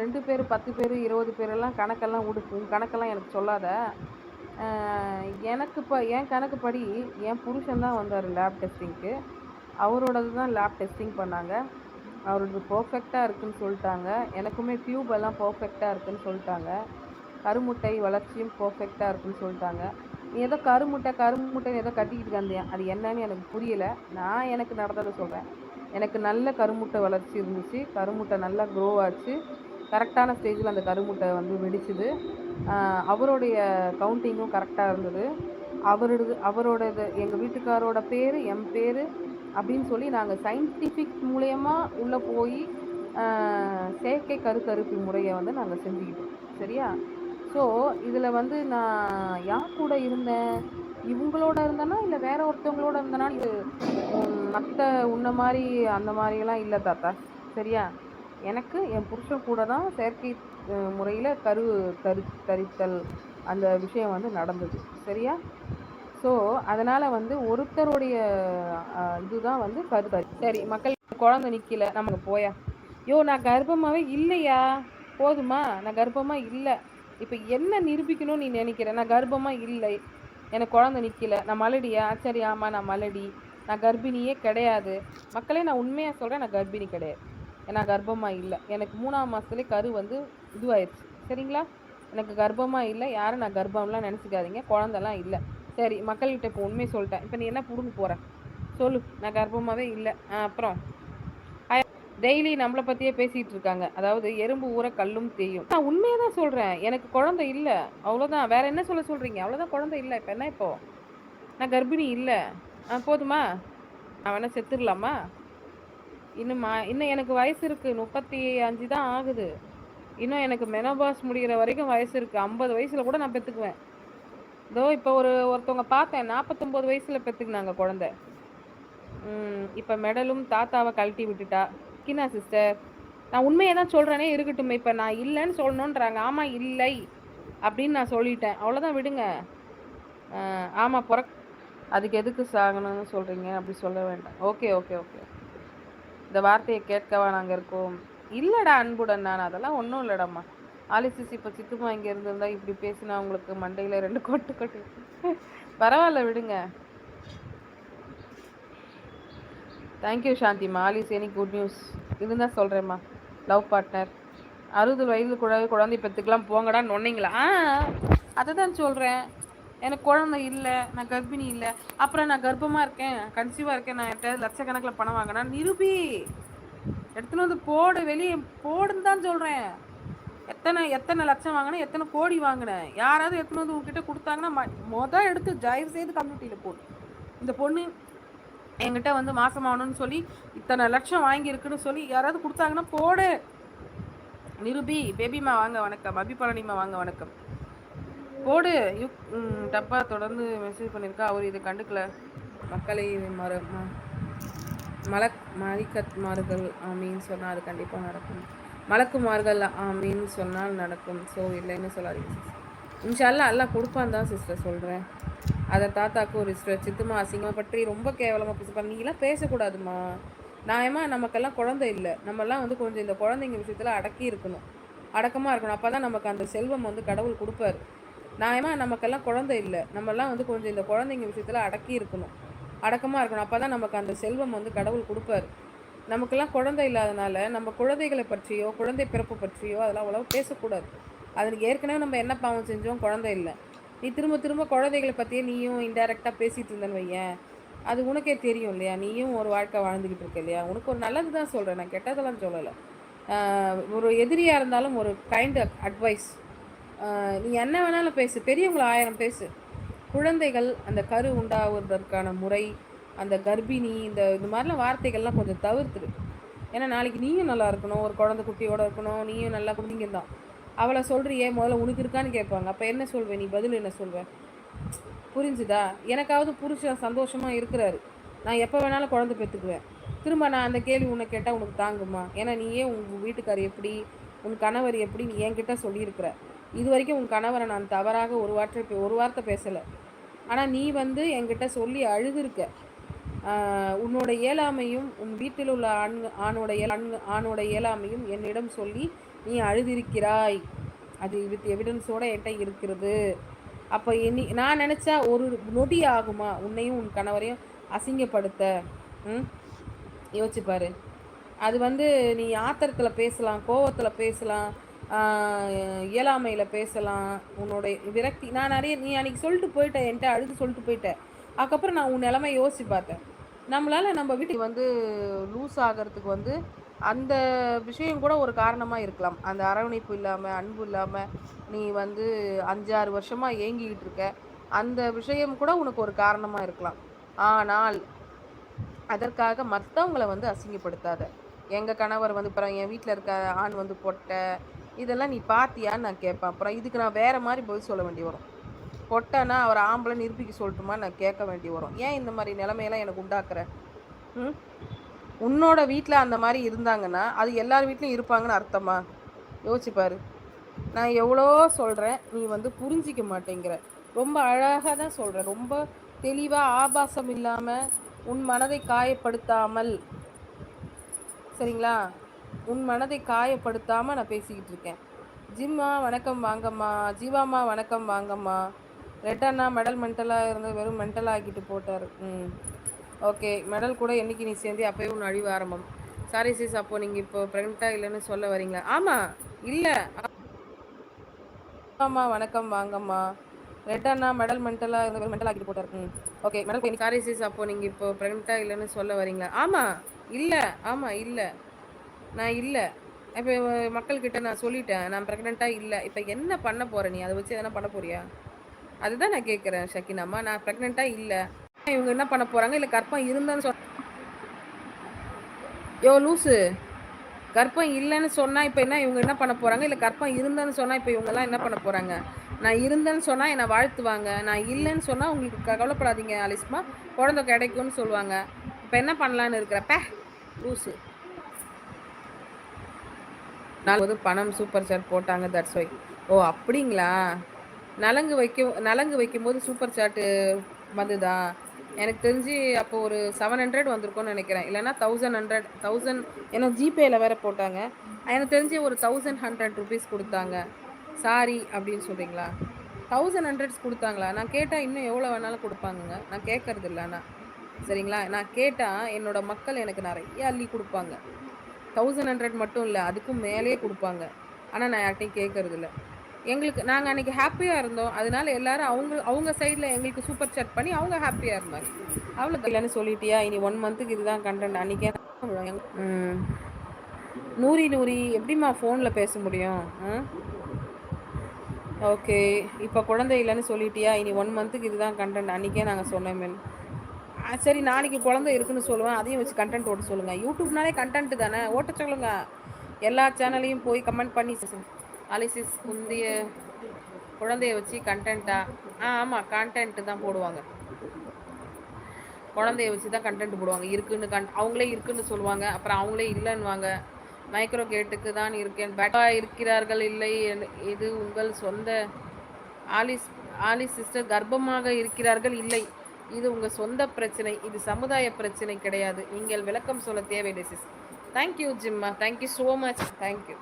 ரெண்டு பேர் பத்து பேர் இருபது பேரெல்லாம் கணக்கெல்லாம் விடு கணக்கெல்லாம் எனக்கு சொல்லாத. எனக்கு இப்போ என் கணக்குப்படி என் புருஷன் தான் வந்தார் லேப் டெஸ்டிங்க்கு அவரோடது தான் லேப் டெஸ்டிங் பண்ணாங்க. அவரோடது பர்ஃபெக்டாக இருக்குன்னு சொல்லிட்டாங்க. எனக்குமே டியூப் எல்லாம் பர்ஃபெக்டாக இருக்குன்னு சொல்லிட்டாங்க. கருமுட்டை வளர்ச்சியும் பர்ஃபெக்டாக இருக்குன்னு சொல்லிட்டாங்க. நீ ஏதோ கருமுட்டை கருமுட்டைன்னு ஏதோ கட்டிக்கிட்டு இருந்தேன் அது என்னன்னு எனக்கு புரியல. நான் எனக்கு நடந்ததை சொல்கிறேன் எனக்கு நல்ல கருமுட்டை வளர்ச்சி இருந்துச்சு. கருமுட்டை நல்லா க்ரோ ஆச்சு. கரெக்டான ஸ்டேஜில் அந்த கருமுட்டை வந்து வெடிச்சுது. அவருடைய கவுண்டிங்கும் கரெக்டாக இருந்தது. அவரோடது அவரோடது எங்கள் வீட்டுக்காரோட பேர் என் பேர் அப்படின்னு சொல்லி நாங்கள் சயின்டிஃபிக் மூலயமா உள்ளே போய் செயற்கை கருத்தரிப்பு முறையை வந்து நாங்கள் செஞ்சுக்கிட்டோம். சரியா? ஸோ இதில் வந்து நான் யார் கூட இருந்தேன்? இவங்களோட இருந்தேனா இல்லை வேற ஒருத்தவங்களோட இருந்தேனா? இது மற்ற உன்ன மாதிரி அந்த மாதிரியெல்லாம் இல்லை தாத்தா. சரியா? எனக்கு என் புருஷன் கூட தான் செயற்கை முறையில் கரு தரி தரித்தல் அந்த விஷயம் வந்து நடந்தது. சரியா? ஸோ அதனால் வந்து ஒருத்தருடைய இதுதான் வந்து கருத்தறி சரி மக்கள் குழந்தை நிற்கல நமக்கு போயா. யோ நான் கர்ப்பமாகவே இல்லையா? போதுமா? நான் கர்ப்பமாக இல்லை. இப்போ என்ன நிரூபிக்கணும்னு நீ நினைக்கிற? நான் கர்ப்பமாக இல்லை. எனக்கு குழந்தை நிற்கல நான் மலடியா? சரி ஆமாம் நான் மலடி. நான் கர்ப்பிணியே கிடையாது. மக்களே நான் உண்மையாக சொல்கிறேன் நான் கர்ப்பிணி கிடையாது. ஏன்னா கர்ப்பமாக இல்லை. எனக்கு மூணாம் மாதத்துலேயே கரு வந்து இதுவாயிருச்சு. சரிங்களா? எனக்கு கர்ப்பமாக இல்லை. யாரும் நான் கர்ப்பம்லாம் நினச்சிக்காதீங்க. குழந்தெல்லாம் இல்லை. சரி மக்கள்கிட்ட இப்போ உண்மையை சொல்லிட்டேன். இப்போ நீ என்ன பிடுங்க போகிற சொல்லு. நான் கர்ப்பமாகவே இல்லை. ஆ, அப்புறம்? டெய்லி நம்மளை பற்றியே பேசிகிட்டு இருக்காங்க. அதாவது எறும்பு ஊற கல்லும் தேயும். நான் உண்மையை தான் சொல்கிறேன் எனக்கு குழந்தை இல்லை. அவ்வளோதான் வேற என்ன சொல்ல சொல்கிறீங்க அவ்வளோதான் குழந்தை இல்லை. இப்போ என்ன இப்போ? நான் கர்ப்பிணி இல்லை. ஆ போதுமா? நான் வேணால் செத்துடலாமா இன்னும் இன்னும் எனக்கு வயசு இருக்குது முப்பத்தி அஞ்சு தான் ஆகுது. இன்னும் எனக்கு மெனோபாஸ் முடிகிற வரைக்கும் வயசு இருக்குது ஐம்பது வயசில் கூட நான் பெற்றுக்குவேன் இதோ இப்போ ஒரு ஒருத்தவங்க பார்த்தேன். நாற்பத்தொம்போது வயசில் பெற்றுக்குனாங்க குழந்த. இப்போ மெடலும் தாத்தாவை கழட்டி விட்டுட்டா. கினா சிஸ்டர் நான் உண்மையை தான் சொல்கிறேனே இருக்கட்டும். இப்போ நான் இல்லைன்னு சொல்லணுன்றாங்க. ஆமாம் இல்லை அப்படின்னு நான் சொல்லிட்டேன். அவ்வளோதான் விடுங்க. ஆமாம் பிறக் அதுக்கு எதுக்கு சாகணும்னு சொல்கிறீங்க அப்படி சொல்ல வேண்டாம். Okay okay okay. இந்த வார்த்தையை கேட்கவா நாங்கள் இருக்கோம். இல்லைடா அன்புடன் நான் அதெல்லாம் ஒன்றும் இல்லைடாம்மா. ஆலிசிஸ் இப்போ சித்துமா இங்கே இருந்திருந்தா இப்படி பேசினா உங்களுக்கு மண்டையில் ரெண்டு கொட்டு கொட்டு. பரவாயில்ல விடுங்க. தேங்க்யூ சாந்திம்மா. ஆலிஸ் எனி குட் நியூஸ் இருந்தால் சொல்கிறேம்மா லவ் பார்ட்னர் அறுபது வயது குழந்தை குழந்தை பெற்றுக்கெல்லாம் போங்கடான்னு சொன்னீங்களா? அதை தான் சொல்கிறேன் எனக்கு குழந்தை இல்லை நான் கர்ப்பிணி இல்லை. அப்புறம் நான் கர்ப்பமாக இருக்கேன் கன்சீவாக இருக்கேன் நான் என்கிட்ட லட்சக்கணக்கில் பணம் வாங்கினா நிரூபி எடுத்துன்னு வந்து போடு வெளியே போடுன்னு தான் சொல்கிறேன் எத்தனை எத்தனை லட்சம் வாங்கினேன் எத்தனை கோடி வாங்கினேன் யாராவது எடுத்துன்னு வந்து உங்ககிட்ட கொடுத்தாங்கன்னா ம- எடுத்து தயவு செய்து கம்யூனிட்டியில் போடு. இந்த பொண்ணு என்கிட்ட வந்து மாசமாகணும்னு சொல்லி இத்தனை லட்சம் வாங்கியிருக்குன்னு சொல்லி யாராவது கொடுத்தாங்கன்னா போடு. நிருபி பேபிமா வாங்க வணக்கம் அபிபழனிமா வாங்க வணக்கம். போடு. யுக் டப்பா தொடர்ந்து மெசேஜ் பண்ணியிருக்கா அவர் இதை கண்டுக்கல. மக்களை மறு மலக் மலிக்கத்மார்கள் ஆமின்னு சொன்னால் அது கண்டிப்பாக நடக்கும். மலக்குமார்கள் ஆமின்னு சொன்னால் நடக்கும். ஸோ இல்லைன்னு சொல்லாதீங்க இன்ஷால்லாம் இன்ஷால்லா எல்லாம் கொடுப்பான் தான் சிஸ்டர் சொல்கிறேன் அதை தாத்தாக்கு ஒரு சிஸ்டர் சித்துமா அசிங்கமாக பற்றி ரொம்ப கேவலமாக பேச நீங்களாம் பேசக்கூடாதுமா நியாயமாக நமக்கெல்லாம் குழந்தை இல்லை. நம்மெல்லாம் வந்து கொஞ்சம் இந்த குழந்தைங்க விஷயத்தில் அடக்கி இருக்கணும். அடக்கமாக இருக்கணும். அப்போ தான் நமக்கு அந்த செல்வம் வந்து கடவுள் கொடுப்பாரு. நியாயமா நமக்கெல்லாம் குழந்தை இல்லை. நம்மெல்லாம் வந்து கொஞ்சம் இந்த குழந்தைங்க விஷயத்தில் அடக்கி இருக்கணும். அடக்கமாக இருக்கணும். அப்போ தான் நமக்கு அந்த செல்வம் வந்து கடவுள் கொடுப்பாரு. நமக்கெல்லாம் குழந்தை இல்லாதனால நம்ம குழந்தைகளை பற்றியோ குழந்தை பிறப்பு பற்றியோ அதெல்லாம் அவ்வளோ பேசக்கூடாது. அதுக்கு ஏற்கனவே நம்ம என்ன பாவம் செஞ்சோம்? குழந்தை இல்லை. நீ திரும்ப திரும்ப குழந்தைகளை பற்றியே நீயும் இன்டெரக்டாக பேசிகிட்டு இருந்தேன்னு வையேன். அது உனக்கே தெரியும் இல்லையா? நீயும் ஒரு வாழ்க்கை வாழ்ந்துக்கிட்டு இருக்க இல்லையா? உனக்கு ஒரு நல்லது தான் சொல்கிறேன் நான் கெட்டதெல்லாம் சொல்லலை. ஒரு எதிரியாக இருந்தாலும் ஒரு கைண்ட் அட்வைஸ் நீ என்ன வேணாலும் பேசு. பெரியவங்கள ஆயிரம் பேசு. குழந்தைகள் அந்த கரு உண்டாவதற்கான முறை அந்த கர்ப்பிணி இந்த இந்த மாதிரிலாம் வார்த்தைகள்லாம் கொஞ்சம் தவிர்த்துடு. ஏன்னா நாளைக்கு நீயும் நல்லா இருக்கணும். ஒரு குழந்தை குட்டியோட இருக்கணும். நீயும் நல்லா குடிங்க தான். அவளை சொல்கிறியே முதல்ல உனக்கு இருக்கான்னு கேட்பாங்க. அப்போ என்ன சொல்வேன் நீ பதில் என்ன சொல்வேன் புரிஞ்சுதா? எனக்காவது புருஷன் சந்தோஷமாக இருக்கிறாரு. நான் எப்போ வேணாலும் குழந்தை பெற்றுக்குவேன். திரும்ப நான் அந்த கேள்வி உன்னை கேட்டால் உனக்கு தாங்குமா? ஏன்னா நீயே உங்கள் வீட்டுக்கார் எப்படி? உன் கணவர் எப்படி? நீ என்கிட்ட சொல்லியிருக்கிற. இது வரைக்கும் உன் கணவரை நான் தவறாக ஒரு வார்த்தை ஒரு வார்த்தை பேசலை. ஆனால் நீ வந்து என்கிட்ட சொல்லி அழுதுருக்க. உன்னோட இயலாமையும் உன் வீட்டில் உள்ள ஆண் ஆணோட ஆண் ஆணோட இயலாமையும் என்னிடம் சொல்லி நீ அழுதிருக்கிறாய். அது வித் எவிடன்ஸோட என்கிட்ட இருக்கிறது. அப்போ இனி நான் நினச்சா ஒரு நொடி ஆகுமா? உன்னையும் உன் கணவரையும் அசிங்கப்படுத்த? ம்? யோசிச்சுப்பாரு அது வந்து நீ ஆத்திரத்தில் பேசலாம் கோவத்தில் பேசலாம். இயலாமையில் பேசலாம் உன்னோட விரக்தி நான் நிறைய நீ அன்றைக்கி சொல்லிட்டு போயிட்டேன் என்கிட்ட அழுது சொல்லிட்டு போயிட்டேன் அதுக்கப்புறம் நான் உன் நிலமை யோசிச்சு பார்த்தேன். நம்மளால் நம்ம வீட்டுக்கு வந்து லூஸ் ஆகிறதுக்கு வந்து அந்த விஷயம் கூட ஒரு காரணமாக இருக்கலாம். அந்த அரவணைப்பு இல்லாமல் அன்பு இல்லாமல் நீ வந்து அஞ்சாறு வருஷமாக ஏங்கிக்கிட்டு இருக்க. அந்த விஷயம் கூட உனக்கு ஒரு காரணமாக இருக்கலாம். ஆனால் அதற்காக மற்றவங்களை வந்து அசிங்கப்படுத்தாத. எங்கள் கணவர் வந்து அப்புறம் என் வீட்டில் இருக்க ஆண் வந்து பொட்டை இதெல்லாம் நீ பார்த்தியான்னு நான் கேட்பேன். அப்புறம் இதுக்கு நான் வேறு மாதிரி பதில் சொல்ல வேண்டி வரும். கொட்டனா அவர் ஆம்பளை நிரூபிக்க சொல்லட்டுமா நான் கேட்க வேண்டி வரும். ஏன் இந்த மாதிரி நிலைமையெல்லாம் எனக்கு உண்டாக்குற? ம்? உன்னோட வீட்டில் அந்த மாதிரி இருந்தாங்கன்னா அது எல்லார் வீட்லேயும் இருப்பாங்கன்னு அர்த்தமா? யோசிச்சுப்பாரு நான் எவ்வளோ சொல்கிறேன் நீ வந்து புரிஞ்சிக்க மாட்டேங்கிற. ரொம்ப அழகாக தான் சொல்கிறேன் ரொம்ப தெளிவாக ஆபாசம் இல்லாமல் உன் மனதை காயப்படுத்தாமல். சரிங்களா? உன் மனதை காயப்படுத்தாமல் நான் பேசிக்கிட்டு இருக்கேன். ஜிம்மா வணக்கம் வாங்கம்மா. ஜீவாம்மா வணக்கம் வாங்கம்மா. ரெட்டண்ணா மெடல் மென்டலாக இருந்து வெறும் மென்டலாக ஆக்கிட்டு போட்டார். ம். ஓகே மெடல் கூட என்றைக்கு நீ சேர்ந்து அப்போயே உன் அழிவு ஆரம்பம். சாரி சிஸ் அப்போது நீங்கள் இப்போ ப்ரெக்னெண்ட்டாக இல்லைன்னு சொல்ல வரீங்களா? ஆமாம் இல்லை. ஆமாம் வணக்கம் வாங்கம்மா. ரெட்டண்ணா மெடல் மென்டலாக இருந்த மென்டல் ஆக்கிட்டு போட்டார். ம். ஓகே மெடல் சாரி சிஸ் அப்போது நீங்கள் இப்போ ப்ரெக்னெண்ட்டாக இல்லைன்னு சொல்ல வரீங்களா? ஆமாம் இல்லை ஆமாம் இல்லை. நான் இல்லை. இப்போ மக்கள்கிட்ட நான் சொல்லிட்டேன். நான் ப்ரெக்னெண்ட்டாக இல்லை. இப்போ என்ன பண்ண போகிற நீ? அதை வச்சு எதனா பண்ண போறியா? அதுதான் நான் கேட்குறேன் ஷக்கினாம்மா நான் ப்ரெக்னெண்ட்டாக இல்லை. இவங்க என்ன பண்ண போகிறாங்க இல்லை கற்பம் இருந்தேன்னு சொல் யோ லூஸு கற்பம் இல்லைன்னு சொன்னால் இப்போ என்ன இவங்க என்ன பண்ண போகிறாங்க இல்லை கற்பம் இருந்தேன்னு சொன்னால் இப்போ இவங்கெல்லாம் என்ன பண்ண போகிறாங்க நான் இருந்தேன்னு சொன்னால் என்னை வாழ்த்துவாங்க. நான் இல்லைன்னு சொன்னால் உங்களுக்கு கவலைப்படாதீங்க அலிஸ்மா. குழந்தை கிடைக்கும்னு சொல்லுவாங்க. இப்போ என்ன பண்ணலான்னு இருக்கிறப்ப லூஸு நாலு பணம் சூப்பர் சாட் போட்டாங்க தட்ஸ் ஒய் ஓ அப்படிங்களா? நலங்கு வைக்க நலங்கு வைக்கும்போது சூப்பர் சாட்டு வந்துதா? எனக்கு தெரிஞ்சு அப்போ ஒரு செவன் ஹண்ட்ரட் வந்திருக்கும்னு நினைக்கிறேன். இல்லைனா தௌசண்ட் ஹண்ட்ரட் தௌசண்ட் ஏன்னா ஜிபேயில் வேறு போட்டாங்க. எனக்கு தெரிஞ்சு ஒரு தௌசண்ட் ஹண்ட்ரட் ருபீஸ் கொடுத்தாங்க. சாரி அப்படின்னு சொல்கிறீங்களா தௌசண்ட் ஹண்ட்ரட்ஸ் கொடுத்தாங்களா? நான் கேட்டால் இன்னும் எவ்வளோ வேணாலும் கொடுப்பாங்கங்க. நான் கேட்கறது இல்லைண்ணா சரிங்களா? நான் கேட்டால் என்னோடய மக்கள் எனக்கு நிறைய அள்ளி கொடுப்பாங்க. தௌசண்ட் ஹண்ட்ரட் மட்டும் இல்லை அதுக்கும் மேலேயே கொடுப்பாங்க. ஆனால் நான் யார்ட்டையும் கேட்கறது இல்லை எங்களுக்கு நாங்கள் அன்றைக்கி ஹாப்பியாக இருந்தோம். அதனால எல்லாரும் அவங்க அவங்க சைடில் எங்களுக்கு சூப்பர் சாட் பண்ணி அவங்க ஹாப்பியாக இருந்தாங்க. அவ்வளோ இல்லைன்னு சொல்லிட்டியா? இனி ஒன் மந்த்துக்கு இதுதான் கண்டென்ட் அன்றைக்கே நூறி நூறி எப்படிம்மா ஃபோனில் பேச முடியும்? ஓகே இப்போ குழந்தை இல்லைன்னு சொல்லிட்டியா? இனி ஒன் மந்த்துக்கு இதுதான் கண்டென்ட் அன்றைக்கே நாங்கள் சொன்னோமே சரி நாளைக்கு குழந்தை இருக்குன்னு சொல்லுவேன். அதையும் வச்சு கண்டென்ட் ஓட்ட சொல்லுங்கள் யூடியூப்னாலே கண்டென்ட் தானே? ஓட்ட சொல்லுங்கள் எல்லா சேனலையும் போய் கமெண்ட் பண்ணி அலிசிஸ் முந்தைய குழந்தைய வச்சு கண்டென்ட்டா ஆ? ஆமாம் கண்டென்ட்டு தான் போடுவாங்க. குழந்தைய வச்சு தான் கண்டென்ட் போடுவாங்க. இருக்குன்னு கண் அவங்களே இருக்குன்னு சொல்லுவாங்க. அப்புறம் அவங்களே இல்லைன்னுவாங்க. மைக்ரோ கேட்டுக்கு தான் இருக்கேன். பேட்டா இருக்கிறார்கள் இல்லை இது உங்கள் சொந்த ஆலிஸ் ஆலிஸ் சிஸ்டர் கர்ப்பமாக இருக்கிறார்கள் இல்லை. இது உங்கள் சொந்த பிரச்சனை இது சமுதாய பிரச்சனை கிடையாது. நீங்கள் விளக்கம் சொல்ல தேவையில்லை sis thank you ஜிம்மா thank you so much thank you